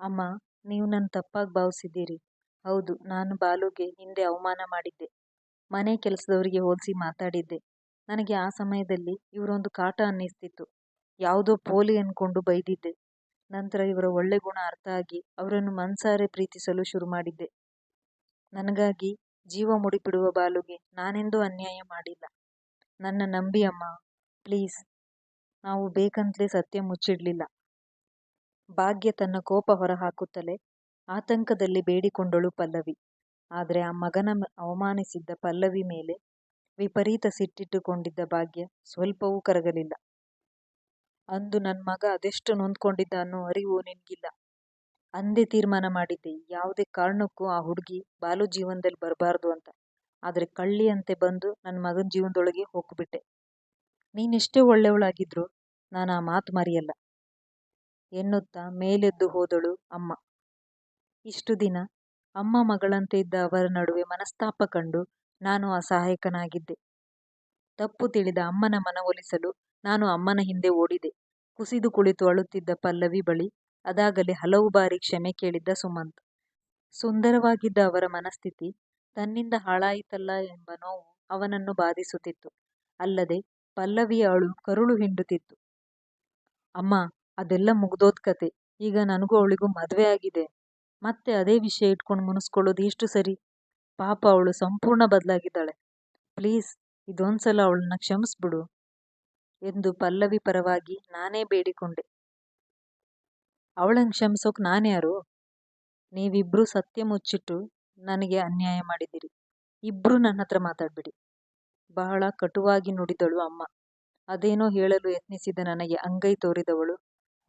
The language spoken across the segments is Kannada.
ಅಮ್ಮ, ನೀವು ನನ್ನ ತಪ್ಪಾಗಿ ಭಾವಿಸಿದ್ದೀರಿ. ಹೌದು, ನಾನು ಬಾಲುಗೆ ಹಿಂದೆ ಅವಮಾನ ಮಾಡಿದ್ದೆ. ಮನೆ ಕೆಲಸದವರಿಗೆ ಹೋಲಿಸಿ ಮಾತಾಡಿದ್ದೆ. ನನಗೆ ಆ ಸಮಯದಲ್ಲಿ ಇವರೊಂದು ಕಾಟ ಅನ್ನಿಸ್ತಿತ್ತು. ಯಾವುದೋ ಪೋಲಿ ಅಂದ್ಕೊಂಡು ಬೈದಿದ್ದೆ. ನಂತರ ಇವರ ಒಳ್ಳೆ ಗುಣ ಅರ್ಥ ಆಗಿ ಅವರನ್ನು ಮನಸಾರೆ ಪ್ರೀತಿಸಲು ಶುರು ಮಾಡಿದ್ದೆ. ನನಗಾಗಿ ಜೀವ ಮುಡಿಪಿಡುವ ಬಾಲುಗೆ ನಾನೆಂದೂ ಅನ್ಯಾಯ ಮಾಡಿಲ್ಲ. ನನ್ನ ನಂಬಿ ಅಮ್ಮ, ಪ್ಲೀಸ್, ನಾವು ಬೇಕಂತಲೇ ಸತ್ಯ ಮುಚ್ಚಿಡ್ಲಿಲ್ಲ. ಭಾಗ್ಯ ತನ್ನ ಕೋಪ ಹೊರಹಾಕುತ್ತಲೇ ಆತಂಕದಲ್ಲಿ ಬೇಡಿಕೊಂಡಳು ಪಲ್ಲವಿ. ಆದರೆ ಆ ಮಗನ ಅವಮಾನಿಸಿದ್ದ ಪಲ್ಲವಿ ಮೇಲೆ ವಿಪರೀತ ಸಿಟ್ಟಿಟ್ಟುಕೊಂಡಿದ್ದ ಭಾಗ್ಯ ಸ್ವಲ್ಪವೂ ಕರಗಲಿಲ್ಲ. ಅಂದು ನನ್ನ ಮಗ ಅದೆಷ್ಟು ನೊಂದ್ಕೊಂಡಿದ್ದ ಅನ್ನೋ ಅರಿವು ನಿನ್ಗಿಲ್ಲ. ಅಂದೇ ತೀರ್ಮಾನ ಮಾಡಿದ್ದೆ, ಯಾವುದೇ ಕಾರಣಕ್ಕೂ ಆ ಹುಡುಗಿ ಬಾಲು ಜೀವನದಲ್ಲಿ ಬರಬಾರ್ದು ಅಂತ. ಆದರೆ ಕಳ್ಳಿಯಂತೆ ಬಂದು ನನ್ನ ಮಗನ ಜೀವನದೊಳಗೆ ಹೋಗ್ಬಿಟ್ಟೆ. ನೀನೆಷ್ಟೇ ಒಳ್ಳೆಯವಳಾಗಿದ್ರು ನಾನು ಆ ಮಾತು ಮರೆಯಲ್ಲ ಎನ್ನುತ್ತಾ ಮೇಲೆದ್ದು ಹೋದಳು ಅಮ್ಮ. ಇಷ್ಟು ದಿನ ಅಮ್ಮ ಮಗಳಂತೆ ಇದ್ದ ಅವರ ನಡುವೆ ಮನಸ್ತಾಪ ಕಂಡು ನಾನು ಅಸಹಾಯಕನಾಗಿದ್ದೆ. ತಪ್ಪು ತಿಳಿದ ಅಮ್ಮನ ಮನವೊಲಿಸಲು ನಾನು ಅಮ್ಮನ ಹಿಂದೆ ಓಡಿದೆ. ಕುಸಿದು ಕುಳಿತು ಅಳುತ್ತಿದ್ದ ಪಲ್ಲವಿ ಬಳಿ ಅದಾಗಲೇ ಹಲವು ಬಾರಿ ಕ್ಷಮೆ ಕೇಳಿದ್ದ ಸುಮಂತ್. ಸುಂದರವಾಗಿದ್ದ ಅವರ ಮನಸ್ಥಿತಿ ತನ್ನಿಂದ ಹಾಳಾಯಿತಲ್ಲ ಎಂಬ ನೋವು ಅವನನ್ನು ಬಾಧಿಸುತ್ತಿತ್ತು. ಅಲ್ಲದೆ ಪಲ್ಲವಿಯ ಅಳು ಕರುಳು ಹಿಂಡುತ್ತಿತ್ತು. ಅಮ್ಮ ಅದೆಲ್ಲ ಮುಗ್ದೋದ್ ಕತೆ. ಈಗ ನನಗೂ ಅವಳಿಗೂ ಮದುವೆ ಆಗಿದೆ. ಮತ್ತೆ ಅದೇ ವಿಷಯ ಇಟ್ಕೊಂಡು ಮುನಿಸ್ಕೊಳ್ಳೋದು ಎಷ್ಟು ಸರಿ. ಪಾಪ ಅವಳು ಸಂಪೂರ್ಣ ಬದಲಾಗಿದ್ದಾಳೆ ಪ್ಲೀಸ್, ಇದೊಂದ್ಸಲ ಅವಳನ್ನ ಕ್ಷಮಿಸ್ಬಿಡು ಎಂದು ಪಲ್ಲವಿ ಪರವಾಗಿ ನಾನೇ ಬೇಡಿಕೊಂಡೆ. ಅವಳನ್ನು ಕ್ಷಮಿಸೋಕ್ ನಾನ್ಯಾರು? ನೀವಿಬ್ರೂ ಸತ್ಯ ಮುಚ್ಚಿಟ್ಟು ನನಗೆ ಅನ್ಯಾಯ ಮಾಡಿದ್ದೀರಿ. ನನ್ನ ಹತ್ರ ಮಾತಾಡ್ಬೇಡಿ. ಬಹಳ ಕಟುವಾಗಿ ನುಡಿದಳು ಅಮ್ಮ. ಅದೇನೋ ಹೇಳಲು ಯತ್ನಿಸಿದ ನನಗೆ ಅಂಗೈ ತೋರಿದವಳು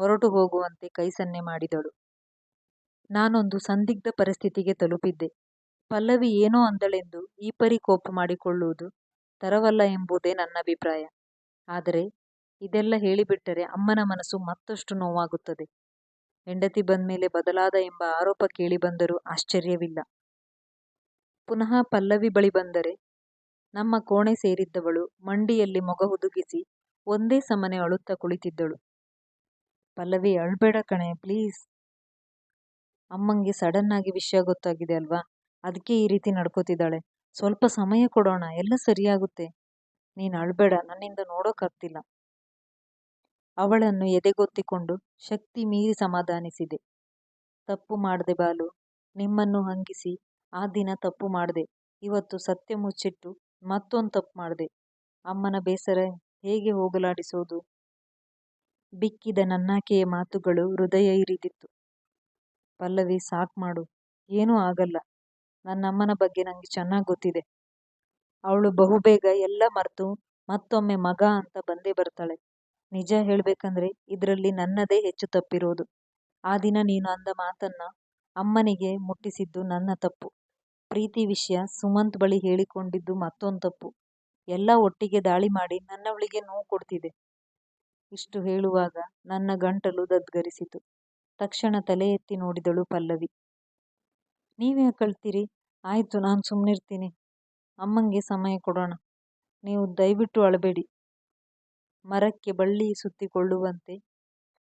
ಹೊರಟು ಹೋಗುವಂತೆ ಕೈಸನ್ನೆ ಮಾಡಿದಳು. ನಾನೊಂದು ಸಂದಿಗ್ಧ ಪರಿಸ್ಥಿತಿಗೆ ತಲುಪಿದ್ದೆ. ಪಲ್ಲವಿ ಏನೋ ಅಂದಳೆಂದು ಈ ಪರಿ ಕೋಪ ಮಾಡಿಕೊಳ್ಳುವುದು ತರವಲ್ಲ ಎಂಬುದೇ ನನ್ನ ಅಭಿಪ್ರಾಯ. ಆದರೆ ಇದೆಲ್ಲ ಹೇಳಿಬಿಟ್ಟರೆ ಅಮ್ಮನ ಮನಸ್ಸು ಮತ್ತಷ್ಟು ನೋವಾಗುತ್ತದೆ. ಹೆಂಡತಿ ಬಂದ್ಮೇಲೆ ಬದಲಾದ ಎಂಬ ಆರೋಪ ಕೇಳಿಬಂದರೂ ಆಶ್ಚರ್ಯವಿಲ್ಲ. ಪುನಃ ಪಲ್ಲವಿ ಬಳಿ ಬಂದರೆ ನಮ್ಮ ಕೋಣೆ ಸೇರಿದ್ದವಳು ಮಂಡಿಯಲ್ಲಿ ಮೊಗ ಹುದುಗಿಸಿ ಒಂದೇ ಸಮನೆ ಅಳುತ್ತಾ ಕುಳಿತಿದ್ದಳು. ಪಲ್ಲವಿ ಅಳ್ಬೇಡ ಕಣೆ, ಪ್ಲೀಸ್. ಅಮ್ಮಂಗೆ ಸಡನ್ ಆಗಿ ವಿಷಯ ಗೊತ್ತಾಗಿದೆ ಅಲ್ವಾ ಅದಕ್ಕೆ ಈ ರೀತಿ ನಡ್ಕೋತಿದ್ದಾಳೆ. ಸ್ವಲ್ಪ ಸಮಯ ಕೊಡೋಣ, ಎಲ್ಲ ಸರಿಯಾಗುತ್ತೆ. ನೀನು ಅಳ್ಬೇಡ, ನನ್ನಿಂದ ನೋಡೋಕ್ಕಾಗ್ತಿಲ್ಲ ಅವಳನ್ನು ಎದೆಗೊತ್ತಿಕೊಂಡು ಶಕ್ತಿ ಮೀರಿ ಸಮಾಧಾನಿಸಿದೆ. ತಪ್ಪು ಮಾಡಿದೆ ಬಾಲು. ನಿಮ್ಮನ್ನು ಹಂಗಿಸಿ, ಆ ದಿನ ತಪ್ಪು ಮಾಡಿದೆ ಇವತ್ತು ಸತ್ಯ ಮುಚ್ಚಿಟ್ಟು ಮತ್ತೊಂದು ತಪ್ಪು ಮಾಡಿದೆ ಅಮ್ಮನ ಬೇಸರ ಹೇಗೆ ಹೋಗಲಾಡಿಸೋದು? ಬಿಕ್ಕಿದ ನನ್ನಾಕೆಯ ಮಾತುಗಳು ಹೃದಯ ಇರಿದಿತ್ತು. ಪಲ್ಲವಿ, ಸಾಕ್ ಮಾಡು. ಏನೂ ಆಗಲ್ಲ. ನನ್ನಮ್ಮನ ಬಗ್ಗೆ ನಂಗೆ ಚೆನ್ನಾಗ್ ಗೊತ್ತಿದೆ. ಅವಳು ಬಹುಬೇಗ ಎಲ್ಲ ಮರ್ತು ಮತ್ತೊಮ್ಮೆ ಮಗ ಅಂತ ಬಂದೇ ಬರ್ತಾಳೆ. ನಿಜ ಹೇಳ್ಬೇಕಂದ್ರೆ ಇದ್ರಲ್ಲಿ ನನ್ನದೇ ಹೆಚ್ಚು ತಪ್ಪಿರೋದು. ಆ ದಿನ ನೀನು ಅಂದ ಮಾತನ್ನ ಅಮ್ಮನಿಗೆ ಮುಟ್ಟಿಸಿದ್ದು ನನ್ನ ತಪ್ಪು. ಪ್ರೀತಿ ವಿಷಯ ಸುಮಂತ್ ಬಳಿ ಹೇಳಿಕೊಂಡಿದ್ದು ಮತ್ತೊಂದು ತಪ್ಪು. ಎಲ್ಲ ಒಟ್ಟಿಗೆ ದಾಳಿ ಮಾಡಿ ನನ್ನವಳಿಗೆ ನೋವು ಕೊಡ್ತಿದೆ. ಇಷ್ಟು ಹೇಳುವಾಗ ನನ್ನ ಗಂಟಲು ದದ್ಗರಿಸಿತು. ತಕ್ಷಣ ತಲೆ ಎತ್ತಿ ನೋಡಿದಳು ಪಲ್ಲವಿ. ನೀವ್ಯಾಕ್ ಅಳ್ತೀರಿ? ಆಯಿತು, ನಾನು ಸುಮ್ನಿರ್ತೀನಿ. ಅಮ್ಮಂಗೆ ಸಮಯ ಕೊಡೋಣ. ನೀವು ದಯವಿಟ್ಟು ಅಳಬೇಡಿ. ಮರಕ್ಕೆ ಬಳ್ಳಿ ಸುತ್ತಿಕೊಳ್ಳುವಂತೆ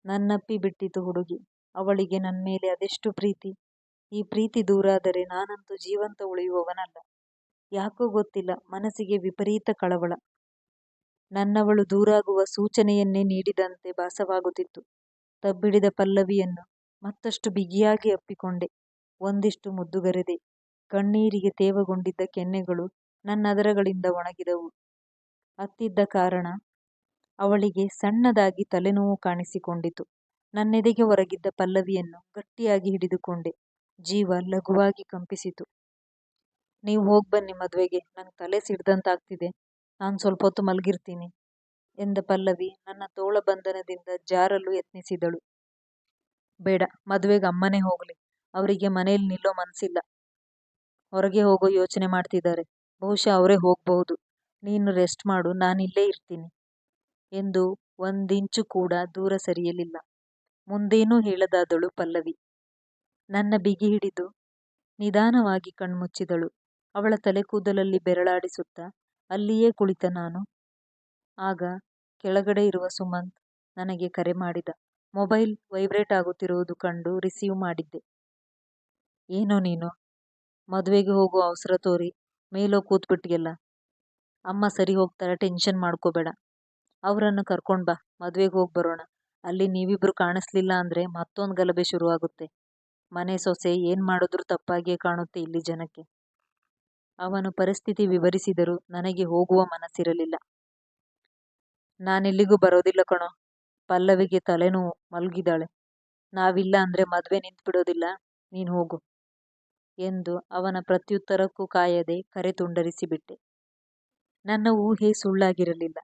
ನನ್ನಪ್ಪಿ ಬಿಟ್ಟಿತು ಹುಡುಗಿ. ಅವಳಿಗೆ ನನ್ನ ಮೇಲೆ ಅದೆಷ್ಟು ಪ್ರೀತಿ. ಈ ಪ್ರೀತಿ ದೂರಾದರೆ ನಾನಂತೂ ಜೀವಂತ ಉಳಿಯುವವನಲ್ಲ. ಯಾಕೋ ಗೊತ್ತಿಲ್ಲ, ಮನಸ್ಸಿಗೆ ವಿಪರೀತ ಕಳವಳ. ನನ್ನವಳು ದೂರಾಗುವ ಸೂಚನೆಯನ್ನೇ ನೀಡಿದಂತೆ ಭಾಸವಾಗುತ್ತಿತ್ತು. ತಬ್ಬಿಡಿದ ಪಲ್ಲವಿಯನ್ನು ಮತ್ತಷ್ಟು ಬಿಗಿಯಾಗಿ ಅಪ್ಪಿಕೊಂಡೆ. ಒಂದಿಷ್ಟು ಮುದ್ದುಗರೆದೆ. ಕಣ್ಣೀರಿಗೆ ತೇವಗೊಂಡಿದ್ದ ಕೆನ್ನೆಗಳು ನನ್ನದರಗಳಿಂದ ಒಣಗಿದವು. ಅತ್ತಿದ್ದ ಕಾರಣ ಅವಳಿಗೆ ಸಣ್ಣದಾಗಿ ತಲೆನೋವು ಕಾಣಿಸಿಕೊಂಡಿತು. ನನ್ನೆದೆಗೆ ಒರಗಿದ್ದ ಪಲ್ಲವಿಯನ್ನು ಗಟ್ಟಿಯಾಗಿ ಹಿಡಿದುಕೊಂಡೆ. ಜೀವ ಲಘುವಾಗಿ ಕಂಪಿಸಿತು. ನೀವ್ ಹೋಗ್ಬನ್ನಿ ಮದುವೆಗೆ ನಂಗ್ ತಲೆ ಸಿಡ್ದಂತಾಗ್ತಿದೆ. ನಾನ್ ಸ್ವಲ್ಪೊತ್ತು ಮಲಗಿರ್ತೀನಿ ಎಂದ ಪಲ್ಲವಿ ನನ್ನ ತೋಳ ಬಂಧನದಿಂದ ಜಾರಲು ಯತ್ನಿಸಿದಳು. ಬೇಡ, ಮದುವೆಗೆ ಅಮ್ಮನೇ ಹೋಗಲಿ ಅವರಿಗೆ ಮನೆಯಲ್ಲಿ ನಿಲ್ಲೋ ಮನಸ್ಸಿಲ್ಲ ಹೊರಗೆ ಹೋಗೋ ಯೋಚನೆ ಮಾಡ್ತಿದ್ದಾರೆ ಬಹುಶಃ ಅವರೇ ಹೋಗಬಹುದು ನೀನು ರೆಸ್ಟ್ ಮಾಡು ನಾನಿಲ್ಲೇ ಇರ್ತೀನಿ ಎಂದು ಒಂದಿಂಚು ಕೂಡ ದೂರ ಸರಿಯಲಿಲ್ಲ. ಮುಂದೇನೂ ಹೇಳದಾದಳು ಪಲ್ಲವಿ. ನನ್ನ ಬಿಗಿ ಹಿಡಿದು ನಿಧಾನವಾಗಿ ಕಣ್ಮುಚ್ಚಿದಳು. ಅವಳ ತಲೆ ಕೂದಲಲ್ಲಿ ಬೆರಳಾಡಿಸುತ್ತಾ ಅಲ್ಲಿಯೇ ಕುಳಿತ ನಾನು. ಆಗ ಕೆಳಗಡೆ ಇರುವ ಸುಮಂತ್ ನನಗೆ ಕರೆ ಮಾಡಿದ. ಮೊಬೈಲ್ ವೈಬ್ರೇಟ್ ಆಗುತ್ತಿರುವುದು ಕಂಡು ರಿಸೀವ್ ಮಾಡಿದ್ದೆ. ಏನೋ ನೀನು? ಮದುವೆಗೆ ಹೋಗೋ ಅವಸರ ತೋರಿ ಮೇಲೋ ಕೂತ್ಬಿಟ್ಯಲ್ಲ. ಅಮ್ಮ ಸರಿ ಹೋಗ್ತಾರೆ, ಟೆನ್ಷನ್ ಮಾಡ್ಕೋಬೇಡ. ಅವರನ್ನು ಕರ್ಕೊಂಡ್ ಬಾ ಮದುವೆಗೆ ಹೋಗಿ ಬರೋಣ ಅಲ್ಲಿ ನೀವಿಬ್ರು ಕಾಣಿಸ್ಲಿಲ್ಲ ಅಂದ್ರೆ ಮತ್ತೊಂದು ಗಲಭೆ ಶುರು ಆಗುತ್ತೆ. ಮನೆ ಸೊಸೆ ಏನ್ ಮಾಡಿದ್ರೂ ತಪ್ಪಾಗಿಯೇ ಕಾಣುತ್ತೆ ಇಲ್ಲಿ ಜನಕ್ಕೆ. ಅವನು ಪರಿಸ್ಥಿತಿ ವಿವರಿಸಿದರೂ ನನಗೆ ಹೋಗುವ ಮನಸ್ಸಿರಲಿಲ್ಲ. ನಾನೆಲ್ಲಿಗೂ ಬರೋದಿಲ್ಲ ಕಣೋ. ಪಲ್ಲವಿಗೆ ತಲೆನೋವು ಮಲ್ಗಿದಾಳೆ. ನಾವಿಲ್ಲ ಅಂದ್ರೆ ಮದ್ವೆ ನಿಂತ್ಬಿಡೋದಿಲ್ಲ ನೀನ್ ಹೋಗು. ಎಂದು ಅವನ ಪ್ರತ್ಯುತ್ತರಕ್ಕೂ ಕಾಯದೆ ಕರೆ ತುಂಡರಿಸಿಬಿಟ್ಟೆ. ನನ್ನ ಊಹೆ ಸುಳ್ಳಾಗಿರಲಿಲ್ಲ.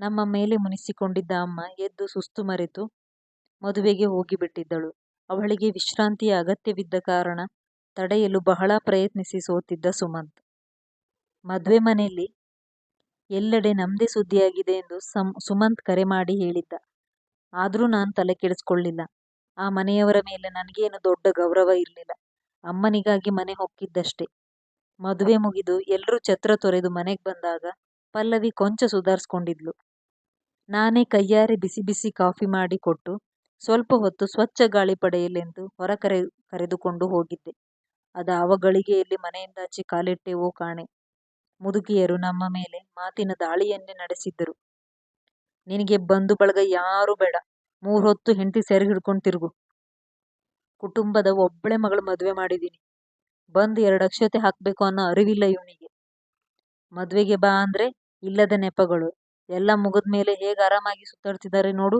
ನಮ್ಮ ಮೇಲೆ ಮುನಿಸಿಕೊಂಡಿದ್ದ ಅಮ್ಮ ಎದ್ದು ಸುಸ್ತು ಮರೆತು ಮದುವೆಗೆ ಹೋಗಿಬಿಟ್ಟಿದ್ದಳು. ಅವಳಿಗೆ ವಿಶ್ರಾಂತಿಯ ಅಗತ್ಯವಿದ್ದ ಕಾರಣ ತಡೆಯಲು ಬಹಳ ಪ್ರಯತ್ನಿಸಿ ಸೋತಿದ್ದ ಸುಮಂತ್. ಮದ್ವೆ ಮನೆಯಲ್ಲಿ ಎಲ್ಲೆಡೆ ನಮ್ಮದೇ ಸುದ್ದಿಯಾಗಿದೆ ಎಂದು ಸುಮಂತ್ ಕರೆ ಮಾಡಿ ಹೇಳಿದ್ದ. ಆದರೂ ನಾನು ತಲೆ ಕೆಡಿಸ್ಕೊಳ್ಳಿಲ್ಲ. ಆ ಮನೆಯವರ ಮೇಲೆ ನನಗೇನು ದೊಡ್ಡ ಗೌರವ ಇರಲಿಲ್ಲ. ಅಮ್ಮನಿಗಾಗಿ ಮನೆ ಹೊಕ್ಕಿದ್ದಷ್ಟೇ. ಮದುವೆ ಮುಗಿದು ಎಲ್ರೂ ಛತ್ರ ತೊರೆದು ಮನೆಗ್ ಬಂದಾಗ ಪಲ್ಲವಿ ಕೊಂಚ ಸುಧಾರ್ಸ್ಕೊಂಡಿದ್ಲು. ನಾನೇ ಕೈಯಾರೆ ಬಿಸಿ ಬಿಸಿ ಕಾಫಿ ಮಾಡಿ ಕೊಟ್ಟು ಸ್ವಲ್ಪ ಹೊತ್ತು ಸ್ವಚ್ಛ ಗಾಳಿ ಪಡೆಯಲೆಂದು ಹೊರ ಕರೆದುಕೊಂಡು ಹೋಗಿದ್ದೆ. ಅದಾವ ಗಳಿಗೆಯಲ್ಲಿ ಮನೆಯಿಂದಾಚೆ ಕಾಲಿಟ್ಟೆವೋ ಕಾಣೆ. ಮುದುಕಿಯರು ನಮ್ಮ ಮೇಲೆ ಮಾತಿನ ದಾಳಿಯನ್ನೇ ನಡೆಸಿದ್ದರು. ನಿನಗೆ ಬಂಧು ಬಳಗ ಯಾರೂ ಬೇಡ. ಮೂರ್ಹೊತ್ತು ಹೆಂಡ್ತಿ ಸೆರೆ ಹಿಡ್ಕೊಂಡ್ ತಿರುಗು. ಕುಟುಂಬದ ಒಬ್ಳೆ ಮದುವೆ ಮದ್ವೆ ಮಾಡಿದೀನಿ. ಬಂದ್ ಎರಡಕ್ಷತೆ ಹಾಕ್ಬೇಕು ಅನ್ನೋ ಅರಿವಿಲ್ಲ ಇವನಿಗೆ ಮದ್ವೆಗೆ ಬಾ ಅಂದ್ರೆ ಇಲ್ಲದ ನೆಪಗಳು. ಎಲ್ಲ ಮುಗದ್ಮೇಲೆ ಹೇಗ್ ಆರಾಮಾಗಿ ಸುತ್ತಾಡ್ತಿದಾರೆ ನೋಡು.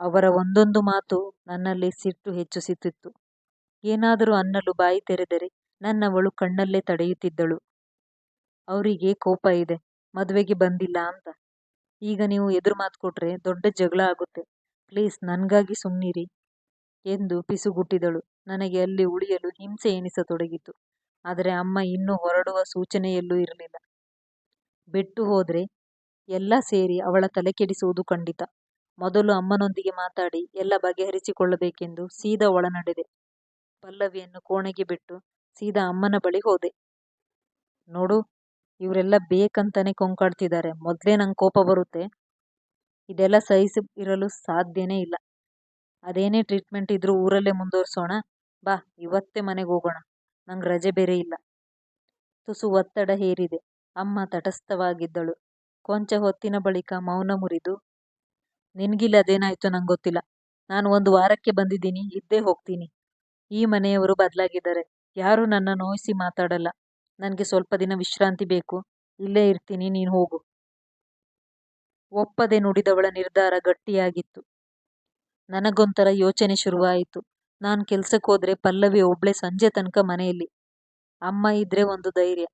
ಅವರ ಒಂದೊಂದು ಮಾತು ನನ್ನಲ್ಲಿ ಸಿಟ್ಟು ಹೆಚ್ಚಿಸುತ್ತಿತ್ತು. ಏನಾದರೂ ಅನ್ನಲು ಬಾಯಿ ತೆರೆದರೆ ನನ್ನವಳು ಕಣ್ಣಲ್ಲೇ ತಡೆಯುತ್ತಿದ್ದಳು. ಅವ್ರಿಗೆ ಕೋಪ ಇದೆ, ಮದುವೆಗೆ ಬಂದಿಲ್ಲ ಅಂತ. ಈಗ ನೀವು ಎದುರು ಮಾತು ಕೊಟ್ರೆ ದೊಡ್ಡ ಜಗಳ ಆಗುತ್ತೆ. ಪ್ಲೀಸ್ ನನಗಾಗಿ ಸುಮ್ಮನಿರಿ ಎಂದು ಪಿಸುಗುಟ್ಟಿದಳು. ನನಗೆ ಅಲ್ಲಿ ಉಳಿಯಲು ಹಿಂಸೆ ಎನಿಸತೊಡಗಿತು. ಆದರೆ ಅಮ್ಮ ಇನ್ನೂ ಹೊರಡುವ ಸೂಚನೆಯಲ್ಲೂ ಇರಲಿಲ್ಲ. ಬಿಟ್ಟು ಹೋದರೆ ಎಲ್ಲ ಸೇರಿ ಅವಳ ತಲೆ ಕೆಡಿಸುವುದು ಖಂಡಿತ. ಮೊದಲು ಅಮ್ಮನೊಂದಿಗೆ ಮಾತಾಡಿ ಎಲ್ಲ ಬಗೆಹರಿಸಿಕೊಳ್ಳಬೇಕೆಂದು ಸೀದಾ ಒಳ ನಡೆದೆ. ಪಲ್ಲವಿಯನ್ನು ಕೋಣೆಗೆ ಬಿಟ್ಟು ಸೀದಾ ಅಮ್ಮನ ಬಳಿ ಹೋದೆ. ನೋಡು ಇವ್ರೆಲ್ಲ ಬೇಕಂತಾನೆ ಕೊಂಕಾಡ್ತಿದ್ದಾರೆ ಮೊದಲೇ ನಂಗೆ ಕೋಪ ಬರುತ್ತೆ. ಇದೆಲ್ಲ ಸಹಿಸಿ ಇರಲು ಸಾಧ್ಯನೇ ಇಲ್ಲ. ಅದೇನೇ ಟ್ರೀಟ್ಮೆಂಟ್ ಇದ್ರೂ ಊರಲ್ಲೇ ಮುಂದುವರಿಸೋಣ ಬಾ ಇವತ್ತೇ ಮನೆಗೆ ಹೋಗೋಣ. ನಂಗೆ ರಜೆ ಬೇರೆ ಇಲ್ಲ. ತುಸು ಒತ್ತಡ ಹೇರಿದೆ. ಅಮ್ಮ ತಟಸ್ಥವಾಗಿದ್ದಳು. ಕೊಂಚ ಹೊತ್ತಿನ ಬಳಿಕ ಮೌನ ಮುರಿದು, ನಿನಗಿಲ್ಲ ಅದೇನಾಯ್ತು ನಂಗೆ ಗೊತ್ತಿಲ್ಲ ನಾನು ಒಂದು ವಾರಕ್ಕೆ ಬಂದಿದ್ದೀನಿ ಇದ್ದೇ ಹೋಗ್ತೀನಿ. ಈ ಮನೆಯವರು ಬದಲಾಗಿದ್ದಾರೆ ಯಾರೂ ನನ್ನ ನೋಯಿಸಿ ಮಾತಾಡಲ್ಲ. ನನ್ಗೆ ಸ್ವಲ್ಪ ದಿನ ವಿಶ್ರಾಂತಿ ಬೇಕು. ಇಲ್ಲೇ ಇರ್ತೀನಿ, ನೀನು ಹೋಗು. ಒಪ್ಪದೆ ನುಡಿದವಳ ನಿರ್ಧಾರ ಗಟ್ಟಿಯಾಗಿತ್ತು. ನನಗೊಂಥರ ಯೋಚನೆ ಶುರುವಾಯಿತು. ನಾನ್ ಕೆಲ್ಸಕ್ಕೋದ್ರೆ ಪಲ್ಲವಿ ಒಬ್ಳೆ ಸಂಜೆ ತನಕ ಮನೆಯಲ್ಲಿ. ಅಮ್ಮ ಇದ್ರೆ ಒಂದು ಧೈರ್ಯ.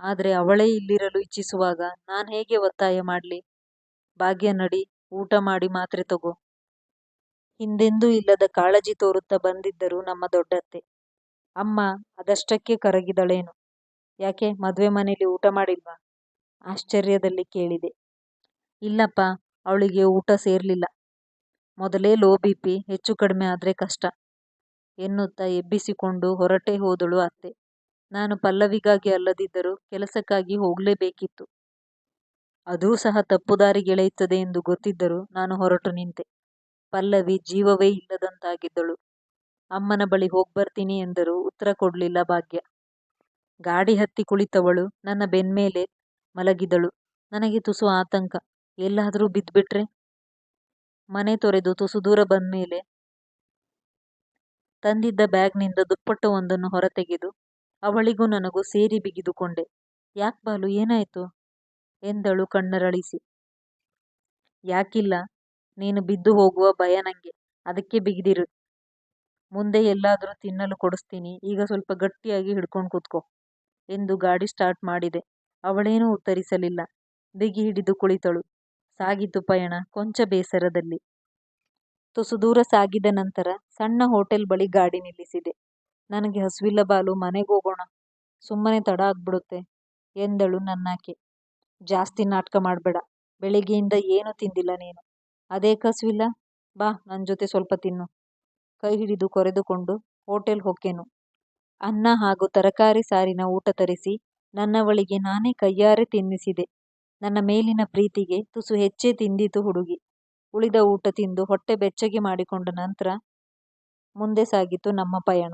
ಆದ್ರೆ ಅವಳೇ ಇಲ್ಲಿರಲು ಇಚ್ಛಿಸುವಾಗ ನಾನ್ ಹೇಗೆ ಒತ್ತಾಯ ಮಾಡ್ಲಿ. ಭಾಗ್ಯ ನಡಿ, ಊಟ ಮಾಡಿ ಮಾತ್ರೆ ತಗೋ. ಹಿಂದೆಂದೂ ಇಲ್ಲದ ಕಾಳಜಿ ತೋರುತ್ತಾ ಬಂದಿದ್ದರು ನಮ್ಮ ದೊಡ್ಡತ್ತೆ. ಅಮ್ಮ ಅದಷ್ಟಕ್ಕೆ ಕರಗಿದಳೇನು. ಯಾಕೆ ಮದುವೆ ಮನೇಲಿ ಊಟ ಮಾಡಿಲ್ವಾ. ಆಶ್ಚರ್ಯದಲ್ಲಿ ಕೇಳಿದೆ. ಇಲ್ಲಪ್ಪ, ಅವಳಿಗೆ ಊಟ ಸೇರಲಿಲ್ಲ ಮೊದಲೇ ಲೋ ಬಿ. ಪಿ. ಹೆಚ್ಚು ಕಡಿಮೆ ಆದ್ರೆ ಕಷ್ಟ. ಎನ್ನುತ್ತಾ ಎಬ್ಬಿಸಿಕೊಂಡು ಹೊರಟೇ ಹೋದಳು ಅತ್ತೆ. ನಾನು ಪಲ್ಲವಿಗಾಗಿ ಅಲ್ಲದಿದ್ದರೂ ಕೆಲಸಕ್ಕಾಗಿ ಹೋಗಲೇಬೇಕಿತ್ತು ಅದೂ ಸಹ ತಪ್ಪುದಾರಿಗೆಳೆಯುತ್ತದೆ ಎಂದು ಗೊತ್ತಿದ್ದರೂ ನಾನು ಹೊರಟು ನಿಂತೆ. ಪಲ್ಲವಿ ಜೀವವೇ ಇಲ್ಲದಂತಾಗಿದ್ದಳು. ಅಮ್ಮನ ಬಳಿ ಹೋಗ್ಬರ್ತೀನಿ ಎಂದರೂ ಉತ್ತರ ಕೊಡಲಿಲ್ಲ ಭಾಗ್ಯ. ಗಾಡಿ ಹತ್ತಿ ಕುಳಿತವಳು ನನ್ನ ಬೆನ್ಮೇಲೆ ಮಲಗಿದಳು. ನನಗೆ ತುಸು ಆತಂಕ. ಎಲ್ಲಾದರೂ ಬಿದ್ದುಬಿಟ್ರೆ? ಮನೆ ತೊರೆದು ತುಸು ದೂರ ಬಂದ್ಮೇಲೆ ತಂದಿದ್ದ ಬ್ಯಾಗ್ನಿಂದ ದುಪ್ಪಟ್ಟವೊಂದನ್ನು ಹೊರತೆಗೆದು ಅವಳಿಗೂ ನನಗೂ ಸೇರಿ ಬಿಗಿದುಕೊಂಡೆ. ಯಾಕ್ ಬಾಲು, ಏನಾಯ್ತು. ಎಂದಳು ಕಣ್ಣರಳಿಸಿ. ಯಾಕಿಲ್ಲ. ನೀನು ಬಿದ್ದು ಹೋಗುವ ಭಯ ನಂಗೆ. ಅದಕ್ಕೆ ಬಿಗಿದಿರು. ಮುಂದೆ ಎಲ್ಲಾದರೂ ತಿನ್ನಲು ಕೊಡಿಸ್ತೀನಿ ಈಗ ಸ್ವಲ್ಪ ಗಟ್ಟಿಯಾಗಿ ಹಿಡ್ಕೊಂಡು ಕೂತ್ಕೋ. ಎಂದು ಗಾಡಿ ಸ್ಟಾರ್ಟ್ ಮಾಡಿದೆ. ಅವಳೇನೂ ಉತ್ತರಿಸಲಿಲ್ಲ. ಬಿಗಿ ಹಿಡಿದು ಕುಳಿತಳು. ಸಾಗಿತು ಪಯಣ ಕೊಂಚ ಬೇಸರದಲ್ಲಿ. ತುಸು ದೂರ ಸಾಗಿದ ನಂತರ ಸಣ್ಣ ಹೋಟೆಲ್ ಬಳಿ ಗಾಡಿ ನಿಲ್ಲಿಸಿದೆ. ನನಗೆ ಹಸಿವಿಲ್ಲ ಬಾಲು, ಮನೆಗೆ ಹೋಗೋಣ. ಸುಮ್ಮನೆ ತಡ ಆಗ್ಬಿಡುತ್ತೆ. ಎಂದಳು ನನ್ನಾಕೆ. ಜಾಸ್ತಿ ನಾಟ್ಕ ಮಾಡ್ಬೇಡ. ಬೆಳಿಗ್ಗೆಯಿಂದ ಏನೂ ತಿಂದಿಲ್ಲ ನೀನು. ಅದೇ ಕಸುವಿಲ್ಲ ಬಾ ನನ್ನ ಜೊತೆ ಸ್ವಲ್ಪ ತಿನ್ನು. ಕೈ ಹಿಡಿದು ಕರೆದುಕೊಂಡು ಹೋಟೆಲ್ ಹೊಕ್ಕೆನು. ಅನ್ನ ಹಾಗೂ ತರಕಾರಿ ಸಾರಿನ ಊಟ ತರಿಸಿ ನನ್ನವಳಿಗೆ ನಾನೇ ಕೈಯಾರೆ ತಿನ್ನಿಸಿದೆ. ನನ್ನ ಮೇಲಿನ ಪ್ರೀತಿಗೆ ತುಸು ಹೆಚ್ಚೇ ತಿಂದಿತು ಹುಡುಗಿ. ಉಳಿದ ಊಟ ತಿಂದು ಹೊಟ್ಟೆ ಬೆಚ್ಚಗೆ ಮಾಡಿಕೊಂಡ ನಂತರ ಮುಂದೆ ಸಾಗಿತು ನಮ್ಮ ಪಯಣ.